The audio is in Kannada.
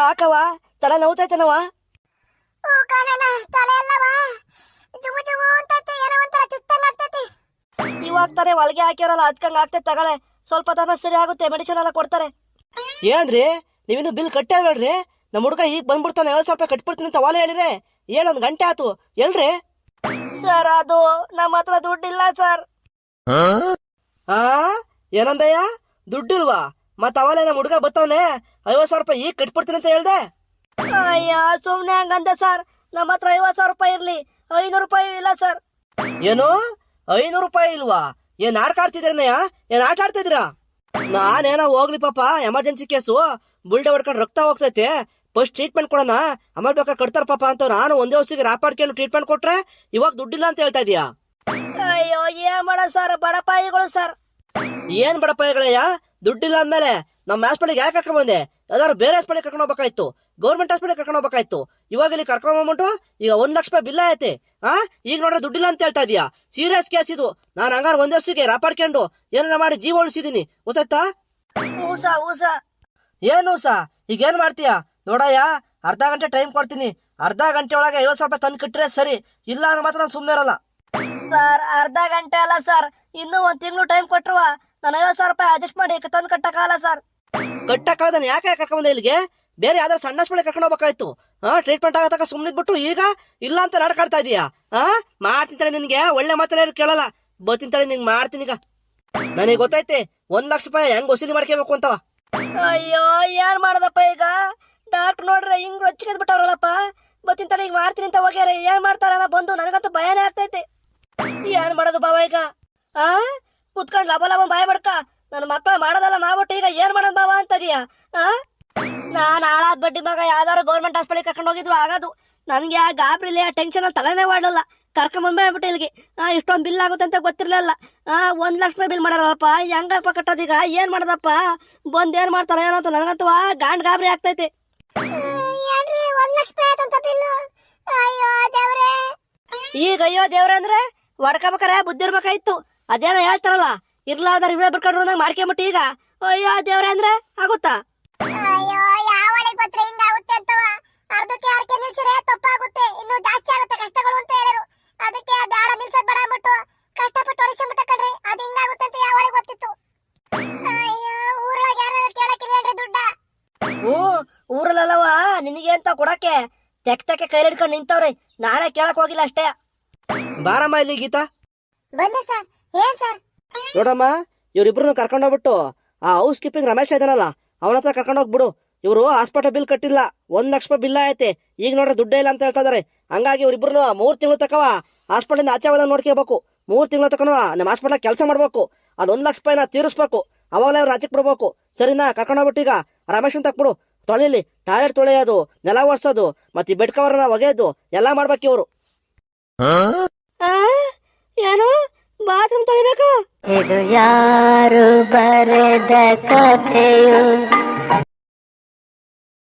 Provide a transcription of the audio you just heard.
ಯಾಕವ ತಲೆ ನೋವ್ತೈತನವ ಓ ಕಣಣ್ಣ ತಲೆ ಎಲ್ಲವಾ ಜುಗು ಅಂತೈತೆ ಏನೋ ಒಂಥರ ಚುಟ್ಟಂಗ್ ಆಗ್ತೈತಿ. ಇವಾಗ ತಾನೇ ಒಳಗೆ ಹಾಕ್ಯಾರಲ್ಲ ಅದ್ಕಂಗ್ ಆಗ್ತೈತೆ ತಗಳೆ. ಸ್ವಲ್ಪ ತನ ಸರಿ ಆಗುತ್ತೆ ಮೆಡಿಸಿನ್ ಎಲ್ಲ ಕೊಡ್ತಾರೆ. ಏನ್ರಿ? ನೀವಿನ್ನು ಬಿಲ್ ಕಟ್ಟೇ ಹೇಳ್ರಿ? ನಮ್ಮ ಹುಡುಗ ಈಗ ಬಂದ್ಬಿಡ್ತಾನೆ ಐವತ್ತು ಸಾವಿರ ರೂಪಾಯಿ ಕಟ್ಬಿಡ್ತೀನಿ ಅಂತ ವಾಲೆ ಹೇಳಿದ್ರೆ ಏನೊಂದು ಗಂಟೆ ಆತು ಎಲ್ರಿ? ಸರ್ ಅದು ನಮ್ಮ ಹತ್ರ ದುಡ್ಡಿಲ್ಲ ಸರ್. ಆ? ಏನಂದಯ್ಯ? ದುಡ್ಡಿಲ್ವಾ? ಮತ್ತೆ ಅವಲೇ ನಮ್ಮ ಹುಡುಗ ಬತ್ತವನೆ. ಐವತ್ತು ಸಾವಿರ ರೂಪಾಯಿ ಈಗ ಕಟ್ಬಿಡ್ತೀನಿ ಅಂತ ಹೇಳ್ದೆ? ಅಯ್ಯ ಸುಮ್ನೆ ಹಂಗಂದ ಸರ್. ನಮ್ಮ ಹತ್ರ ಐವತ್ತು ಸಾವಿರ ರೂಪಾಯಿ ಇರ್ಲಿ. ಐನೂರು ರೂಪಾಯಿ ಇಲ್ಲ ಸರ್. ಏನು? ಐನೂರು ರೂಪಾಯಿ ಇಲ್ವಾ? ಏನ್ ಆಟ ಆಡ್ತಿದ್ದೀರನಯ್ಯ ಏನ್ ಆಟ ಆಡ್ತಿದ್ದೀರಾ? ನಾನೇನೋ ಹೋಗ್ಲಿ ಪಾಪ ಎಮರ್ಜೆನ್ಸಿ ಕೇಸು ಬುಲ್ಡೆ ಹೊಡ್ಕೊಂಡು ರಕ್ತ ಹೋಗ್ತೈತೆ. ಫಸ್ಟ್ ಟ್ರೀಟ್ಮೆಂಟ್ ಕೊಡೋಣ. ಆಮೇಲೆ ಬೇಕಾದ್ರೆ ಕಟ್ತಾರ ಪಾಪ ಅಂತ ನಾನು ಒಂದೇ ವರ್ಷಕ್ಕೆ ರಾಪಾಡ್ಕೊಂಡು ಟ್ರೀಟ್ಮೆಂಟ್ ಕೊಟ್ರೆ ಇವಾಗ ದುಡ್ಡಿಲ್ಲ ಅಂತ ಹೇಳ್ತಾ ಇದೀಯಾ? ಅಯ್ಯೋ ಏನ್ ಮಾಡ ಸರ್? ಬಡಪಾಯಿಗಳು ಸರ್. ಏನ್ ಬಡಪಾಯಿಗಳಯ್ಯ ದುಡ್ಡಿಲ್ಲ ಅಂದ್ಮೇಲೆ ನಮ್ಮ ಹಾಸ್ಪಿಟಲ್ಗೆ ಯಾಕೆ ಕರ್ಕೊಂಡ್ ಬಂದೆ ಯಾವ್ದಾದ್ರು ಬೇರೆ ಹಾಸ್ಪಿಟಲ್ ಕರ್ಕೊಂಡು ಹೋಗ್ಬೇಕಾಯ್ತು ಗೌರ್ಮೆಂಟ್ ಹಾಸ್ಪಿಟಲ್ ಕರ್ಕೊಂಡು ಹೋಗ್ಬೇಕಾಯ್ತು ಇವಾಗ ಇಲ್ಲಿ ಕರ್ಕೊಂಡು ಬಂದ್ಬಿಟ್ಟು ಈಗ ಒಂದ್ ಲಕ್ಷ ರೂಪಾಯಿ ಬಿಲ್ ಐತೆ ಆ? ಈಗ ನೋಡ್ರೆ ದುಡ್ಡಿಲ್ಲ ಅಂತ ಹೇಳ್ತಾ ಇದೀಯಾ? ಸೀರಿಯಸ್ ಕೇಸ್ ಇದು. ನಾನು ಹಂಗಾರ ಒಂದ್ ವರ್ಷಕ್ಕೆ ರಾಪಾಡ್ಕೊಂಡು ಏನಾರ ಮಾಡಿ ಜೀವ ಉಳಿಸಿದೀನಿ. ಗೊತ್ತಾಯ್ತಾ? ಊಸ ಊಸ. ಏನು ಊಸ? ಈಗ ಏನ್ ಮಾಡ್ತೀಯಾ? ನೋಡಯ್ಯ, ಅರ್ಧ ಗಂಟೆ ಟೈಮ್ ಕೊಡ್ತೀನಿ. ಅರ್ಧ ಗಂಟೆ ಒಳಗೆ ಐವತ್ತು ಸಾವಿರ ರೂಪಾಯಿ ತಂದು ಕಟ್ಟರೆ ಸರಿ. ಇಲ್ಲ ಅಂದ್ರೆ ಮಾತ್ರ ನಾನು ಸುಮ್ಮನೆ ಇರಲ್ಲ. ಸರ್ ಅರ್ಧ ಗಂಟೆ ಅಲ್ಲ ಸರ್ ಇನ್ನೂ ಒಂದ್ ತಿಂಗಳು ಟೈಮ್ ಕೊಟ್ಟರುವ ನಾನು ಐವತ್ತು ಸಾವಿರ ರೂಪಾಯಿ ಅಡ್ಜಸ್ಟ್ ಮಾಡಿ ತಂದು ಕಟ್ಟಕ್ಕಾಗಲ್ಲ ಸರ್ ಕಟ್ಟಕ್ಕಾಗದಾನೆ ಯಾಕೆ ಕರ್ಕೊಂಬಂದೆ ಇಲ್ಲಿಗೆ? ಬೇರೆ ಯಾವ್ದಾರು ಸಣ್ಣ ಹಾಸ್ಪಿಟಲ್ ಕರ್ಕೊಂಡು ಹೋಗ್ಬೇಕಾಯ್ತು. ಹಾ ಟ್ರೀಟ್ಮೆಂಟ್ ಆಗತಕ್ಕ ಸುಮ್ಮನಿದ್ಬಿಟ್ಟು ಈಗ ಇಲ್ಲ ಅಂತ ನಡ್ಕಾಡ್ತಾ ಇದೀಯಾ? ಹಾ ಮಾಡ್ತೀನಿ ನಿನ್ಗೆ. ಒಳ್ಳೆ ಮಾತಲ್ಲ ಕೇಳಲ್ಲ. ಬರ್ತೀನಿ ನಿಂಗೆ ಮಾಡ್ತೀನಿ ಈಗ. ನನಗೆ ಗೊತ್ತೈತೆ, ಒಂದ್ ಲಕ್ಷ ರೂಪಾಯಿ ಹೆಂಗ್ ವಸೂಲಿ ಮಾಡ್ಕೋಬೇಕು ಅಂತವ ಅಯ್ಯೋ, ಏನ್ ಮಾಡದಪ್ಪ ಈಗ? ಡಾಕ್ಟರ್ ನೋಡ್ರೆ ಹಿಂಗ್ ರೊಚ್ಚಿಗೆ ಬಿಟ್ಟವ್ರಲ್ಲಪ್ಪ ಬರ್ತೀನಿ ತಾಳೆ ಈಗ ಮಾಡ್ತೀನಿ ಅಂತ ಹೋಗ್ಯಾರ. ಏನ್ ಮಾಡ್ತಾರಲ್ಲ ಬಂದು? ನನಗಂತೂ ಭಯನೇ ಆಗ್ತೈತೆ. ಏನ್ ಮಾಡೋದು ಬಾವ ಈಗ? ಆ, ಕುತ್ಕೊಂಡ್ ಲಾಭ ಲಾಭ ಬಾಯ್ ಬಡ್ಕ. ನನ್ನ ಮಕ್ಕಳ ಮಾಡೋದಲ್ಲ ಮಾಡ್ಬಿಟ್ಟು ಈಗ ಏನ್ ಮಾಡೋದ್ ಬಾವ ಅಂತದೀಯ ಆ? ನಾನು ಹಾಳಾದ್ ಬಡ್ಡಿ ಮಗ ಯಾವ್ದಾರು ಗೌರ್ಮೆಂಟ್ ಹಾಸ್ಪಿಟಲ್ ಕರ್ಕೊಂಡು ಹೋಗಿದ್ರು ಆಗೋದು. ನನ್ಗೆ ಆ ಗಾಬ್ರಿ ಆ ಟೆನ್ಷನ್ ತಲೆನೇ ಮಾಡಲ್ಲ ಕರ್ಕೊಂಡ್ ಬಂದ್ಬಿಟ್ಟು ಇಲ್ಲಿಗೆ. ಆ ಇಷ್ಟೊಂದು ಬಿಲ್ ಆಗುತ್ತೆ ಅಂತ ಗೊತ್ತಿರ್ಲಿಲ್ಲ. ಆ ಒಂದ್ ಲಕ್ಷ ರೂಪಾಯಿ ಬಿಲ್ ಮಾಡಾರಪ್ಪ ಹೆಂಗಪ್ಪ ಕಟ್ಟೋದೀಗ ಏನ್ ಮಾಡೋದಪ್ಪ? ಬಂದ್ ಏನ್ ಮಾಡ್ತಾರ ಏನೋ ಅಂತ ನನಗಂತೂ ಆ ಗಾಂಡ್ ಗಾಬರಿ ಆಗ್ತೈತೆ. ಈಗ ಅಯ್ಯೋ ದೇವ್ರೆ ಅಂದ್ರೆ ಹೊಡ್ಕೋಬೇಕಾರೆ ಬುದ್ಧಿ ಇರ್ಬೇಕಾಯ್ತು. ಅದೇನೋ ಹೇಳ್ತಾರಲ್ಲ ಇರ್ಲಾರ್ದಾರ ಇವೇ ಬಿಟ್ಕೊಂಡ್ರು ಮಾಡ್ಕೊಂಬಿಟ್ಟು ಈಗ. ಅಯ್ಯೋ ದೇವ್ರೆ ಅಂದ್ರೆ ಆಗುತ್ತಾ? ಅಯ್ಯೋ ಯಾವಳಿಗೆ ಗೊತ್ತ್ರೆ ಹಿಂಗಾಗುತ್ತೆ ಅಂತವ? ಅರ್ಧಕ್ಕೆ ಅರ್ಕೆ ನಿಲ್ಸಿದ್ರೆ ತಪ್ಪಾಗುತ್ತೆ. ಇನ್ನು ಜಾಸ್ತಿ ಆಗುತ್ತೆ ಕಷ್ಟಗಳು ಅಂತ ಹೇಳಿದ್ರು. ಅದಕ್ಕೆ ಬೇಡ ನಿಲ್ಸದ್ ಬೇಡ ಅಂದ್ಬಿಟ್ಟು ಕಷ್ಟಪಟ್ಟು ಹೊಡಿಸ್ಬಿಟ್ಟ ಕಣ್ರಿ ಅದು ಹಿಂಗಾಗುತ್ತೆ ಅಂತ ಯಾವಳಿಗೆ ಗೊತ್ತಿತ್ತು? ಅಯ್ಯೋ ಊರಾಗ ಯಾರು ಕೇಳಕ್ಕಿಲ್ಲ ದುಡ್ಡ? ಓ ಊರಲ್ಲವ ನಿನಗೆ ಅಂತ ಕೊಡಕ್ಕೆ? ತೆಕ್ ತೆಕ್ಕೆ ಕೈ ಹಿಡ್ಕೊಂಡು ನಿಂತವ್ರೆ. ನಾನೇ ಕೇಳಕ್ ಹೋಗಿಲ್ಲ ಅಷ್ಟೇ. ಬಾರಮ್ಮ ಇಲ್ಲಿ ಗೀತಾ. ಬಂದೆ ಸರ್. ಏನ್ ಸರ್? ನೋಡಮ್ಮ ಇವ್ರಿಬ್ರು ಕರ್ಕೊಂಡು ಹೋಗ್ಬಿಟ್ಟು ಆ ಹೌಸ್ ಕೀಪಿಂಗ್ ರಮೇಶ್ ಇದಾನಲ್ಲ ಅವನ ಹತ್ರ ಕರ್ಕೊಂಡು ಹೋಗ್ಬಿಡು. ಇವರು ಹಾಸ್ಪಿಟಲ್ ಬಿಲ್ ಕಟ್ಟಿಲ್ಲ ಒಂದ್ ಲಕ್ಷ ರೂಪಾಯಿ ಬಿಲ್ ಐತೆ ಈಗ ನೋಡ್ರೆ ದುಡ್ಡೇ ಇಲ್ಲ ಅಂತ ಹೇಳ್ತಾ ಇದಾರೆ. ಹಂಗಾಗಿ ಇವ್ರಿಬ್ರು ಮೂರ್ ತಿಂಗಳು ತಕವ ಹಾಸ್ಪಿಟಲ್ ಆಚೆ ಹೋದಾಗ ನೋಡ್ಕೋಬೇಕು. ಮೂರ್ ತಿಂಗಳು ತಕನು ನಮ್ಮ ಹಾಸ್ಪಿಟಲ್ ಕೆಲಸ ಮಾಡ್ಬೇಕು. ಅದ್ ಒಂದ್ ಲಕ್ಷ ರೂಪಾಯಿನ ತೀರಿಸ್ಬೇಕು. ಅವಾಗಲೇ ಅವ್ರು ರಾಜ್ಯಕ್ಕೆ ಬಿಡ್ಬೇಕು ಸರಿನಾ ಕರ್ಕೊಂಡು ಹೋಗ್ಬಿಟ್ಟು ಈಗ ರಮೇಶನ್ ತಕ್ಬಿಡು. ತೊಳಿಲಿ ಟಾಯ್ಲೆಟ್ ತೊಳೆಯೋದು ನೆಲ ಒರ್ಸೋದು ಮತ್ತೆ ಈ ಬೆಡ್ ಕವರ್ನ ಒಗೆಯೋದು ಎಲ್ಲ ಮಾಡ್ಬೇಕು ಇವರು. ಏನು? ಬಾತ್ರೂಮ್ ತೊಳಿಬೇಕು ಇದು ಯಾರು ಬರೆದ ಕಥೆಯು